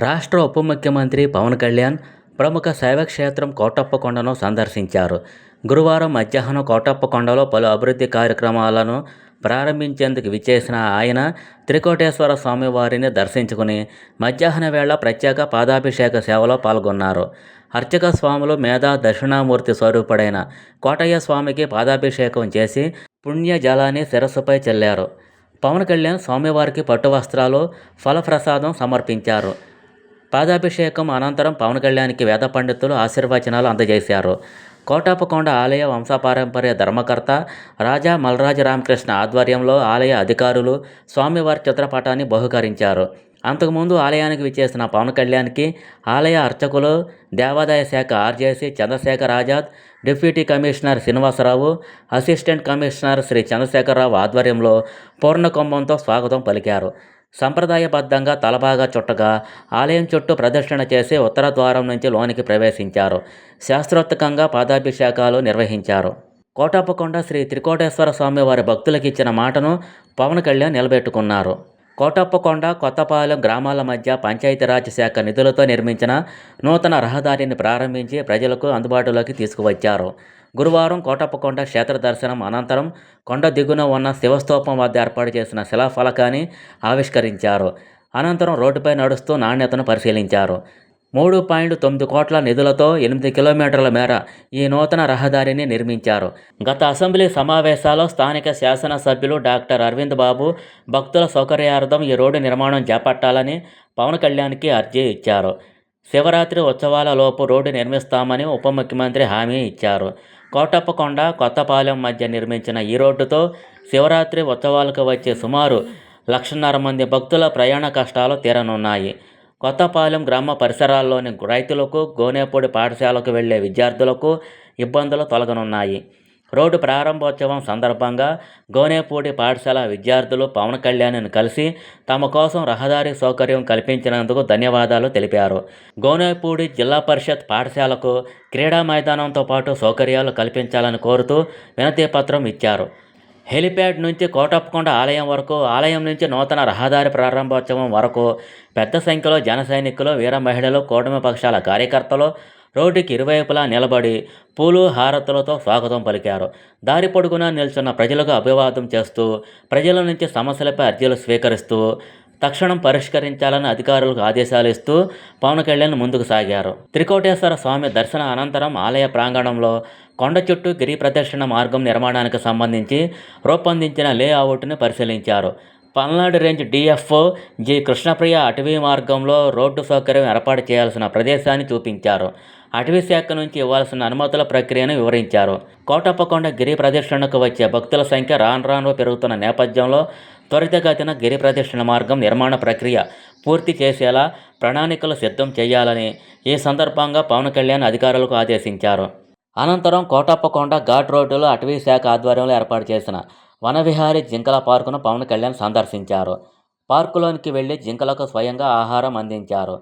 రాష్ట్ర ఉప ముఖ్యమంత్రి పవన్ కళ్యాణ్ ప్రముఖ శైవక్షేత్రం కోటప్పకొండను సందర్శించారు. గురువారం మధ్యాహ్నం కోటప్పకొండలో పలు అభివృద్ధి కార్యక్రమాలను ప్రారంభించేందుకు విచ్చేసిన ఆయన త్రికోటేశ్వర స్వామివారిని దర్శించుకుని మధ్యాహ్న వేళ ప్రత్యేక పాదాభిషేక సేవలో పాల్గొన్నారు. అర్చక స్వాములు మేధా దక్షిణామూర్తి స్వరూపుడైన కోటయ్య స్వామికి పాదాభిషేకం చేసి పుణ్య జలాన్ని శిరస్సుపై చల్లారు. పవన్ కళ్యాణ్ స్వామివారికి పట్టు వస్త్రాలు ఫలప్రసాదం సమర్పించారు. పాదాభిషేకం అనంతరం పవన్ కళ్యాణ్కి వేద పండితులు ఆశీర్వచనాలు అందజేశారు. కోటాపకొండ ఆలయ వంశపారంపర్య ధర్మకర్త రాజా మల్రాజ రామకృష్ణ ఆధ్వర్యంలో ఆలయ అధికారులు స్వామివారి చిత్రపటాన్ని బహుకరించారు. అంతకుముందు ఆలయానికి విచ్చేసిన పవన్ కళ్యాణ్కి ఆలయ అర్చకులు దేవాదాయ శాఖ RJC Chandrashekar Azad deputy commissioner Srinivasarao assistant commissioner Shri Chandrasekhararao ఆధ్వర్యంలో పూర్ణకుంభంతో స్వాగతం పలికారు. సంప్రదాయబద్ధంగా తలబాగా చుట్టగా ఆలయం చుట్టూ ప్రదక్షిణ చేసి ఉత్తర ద్వారం నుంచి లోనికి ప్రవేశించారు. శాస్త్రోత్తకంగా పాదాభిషేకాలు నిర్వహించారు. కోటాపకొండ శ్రీ త్రికోటేశ్వర స్వామి వారి భక్తులకు ఇచ్చిన మాటను పవన్ కళ్యాణ్ నిలబెట్టుకున్నారు. కోటప్పకొండ కొత్తపాలెం గ్రామాల మధ్య పంచాయతీరాజ్ శాఖ నిధులతో నిర్మించిన నూతన రహదారిని ప్రారంభించి ప్రజలకు అందుబాటులోకి తీసుకువచ్చారు. గురువారం కోటప్పకొండ క్షేత్ర దర్శనం అనంతరం కొండ దిగున ఉన్న శివస్తూపం వద్ద ఏర్పాటు చేసిన శిలాఫలకాన్ని ఆవిష్కరించారు. అనంతరం రోడ్డుపై నడుస్తూ నాణ్యతను పరిశీలించారు. మూడు పాయింట్ తొమ్మిది కోట్ల నిధులతో ఎనిమిది కిలోమీటర్ల మేర ఈ నూతన రహదారిని నిర్మించారు. గత అసెంబ్లీ సమావేశాల్లో స్థానిక శాసనసభ్యులు డాక్టర్ అరవింద్ బాబు భక్తుల సౌకర్యార్థం ఈ రోడ్డు నిర్మాణం చేపట్టాలని పవన్ కళ్యాణ్కి అర్జీ ఇచ్చారు. శివరాత్రి ఉత్సవాల లోపు రోడ్డు నిర్మిస్తామని ఉప ముఖ్యమంత్రి హామీ ఇచ్చారు. కోటప్పకొండ కొత్తపాలెం మధ్య నిర్మించిన ఈ రోడ్డుతో శివరాత్రి ఉత్సవాలకు వచ్చే సుమారు లక్షన్నర మంది భక్తుల ప్రయాణ కష్టాలు తీరనున్నాయి. కొత్తపాలెం గ్రామ పరిసరాల్లోని రైతులకు గోనేపూడి పాఠశాలకు వెళ్ళే విద్యార్థులకు ఇబ్బందులు తొలగనున్నాయి. రోడ్డు ప్రారంభోత్సవం సందర్భంగా గోనేపూడి పాఠశాల విద్యార్థులు పవన్ కళ్యాణ్ని కలిసి తమ కోసం రహదారి సౌకర్యం కల్పించినందుకు ధన్యవాదాలు తెలిపారు. గోనేపూడి జిల్లా పరిషత్ పాఠశాలకు క్రీడా మైదానంతో పాటు సౌకర్యాలు కల్పించాలని కోరుతూ వినతి పత్రం ఇచ్చారు. హెలిప్యాడ్ నుంచి కోటప్పకొండ ఆలయం వరకు ఆలయం నుంచి నూతన రహదారి ప్రారంభోత్సవం వరకు పెద్ద సంఖ్యలో జన సైనికులు వీర మహిళలు కూటమి పక్షాల కార్యకర్తలు రోడ్డుకి ఇరువైపులా నిలబడి పూలు హారతులతో స్వాగతం పలికారు. దారి పొడుగునా నిల్చున్న ప్రజలకు అభివాదం చేస్తూ ప్రజల నుంచి సమస్యలపై అర్జీలు స్వీకరిస్తూ తక్షణం పరిష్కరించాలని అధికారులకు ఆదేశాలు ఇస్తూ పవన్ కళ్యాణ్ ముందుకు సాగారు. త్రికోటేశ్వర స్వామి దర్శన అనంతరం ఆలయ ప్రాంగణంలో కొండ చుట్టూ గిరి ప్రదర్శన మార్గం నిర్మాణానికి సంబంధించి రూపొందించిన లేఅవుట్ను పరిశీలించారు. Palnadu range DFO G Krishnapriya అటవీ మార్గంలో రోడ్డు సౌకర్యం ఏర్పాటు చేయాల్సిన ప్రదేశాన్ని చూపించారు. అటవీ శాఖ నుంచి ఇవ్వాల్సిన అనుమతుల ప్రక్రియను వివరించారు. కోటప్పకొండ గిరి ప్రదర్శనకు వచ్చే భక్తుల సంఖ్య రాను పెరుగుతున్న నేపథ్యంలో త్వరితగతిన గిరి ప్రదర్శన మార్గం నిర్మాణ ప్రక్రియ పూర్తి చేసేలా ప్రణాళికలు సిద్ధం చేయాలని ఈ సందర్భంగా పవన్ కళ్యాణ్ అధికారులకు ఆదేశించారు. అనంతరం కోటప్పకొండ ఘాట్ రోడ్డులో అటవీ శాఖ ఆధ్వర్యంలో ఏర్పాటు చేసిన వనవిహారి జింకల పార్కును పవన్ కళ్యాణ్ సందర్శించారు. పార్కులోనికి వెళ్ళి జింకలకు స్వయంగా ఆహారం అందించారు.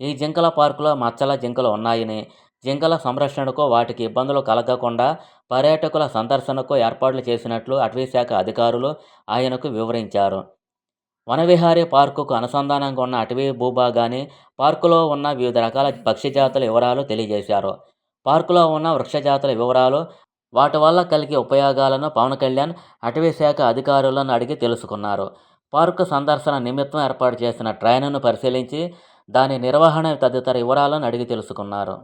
ఈ జింకల పార్కులో మచ్చల జింకలు ఉన్నాయని జింకల సంరక్షణకు వాటికి ఇబ్బందులు కలగకుండా పర్యాటకుల సందర్శనకు ఏర్పాట్లు చేసినట్లు అటవీశాఖ అధికారులు ఆయనకు వివరించారు. వనవిహారీ పార్కుకు అనుసంధానంగా ఉన్న అటవీ భూభాగాన్ని పార్కులో ఉన్న వివిధ రకాల పక్షి జాతుల వివరాలు తెలియజేశారు. పార్కులో ఉన్న వృక్షజాతుల వివరాలు వాటి వల్ల కలిగే ఉపయోగాలను పవన్ కళ్యాణ్ అటవీ శాఖ అధికారులను అడిగి తెలుసుకున్నారు. పార్కు సందర్శన నిమిత్తం ఏర్పాటు చేసిన ట్రైన్ను పరిశీలించి దాని నిర్వహణ తదితర వివరాలను అడిగి తెలుసుకున్నారు.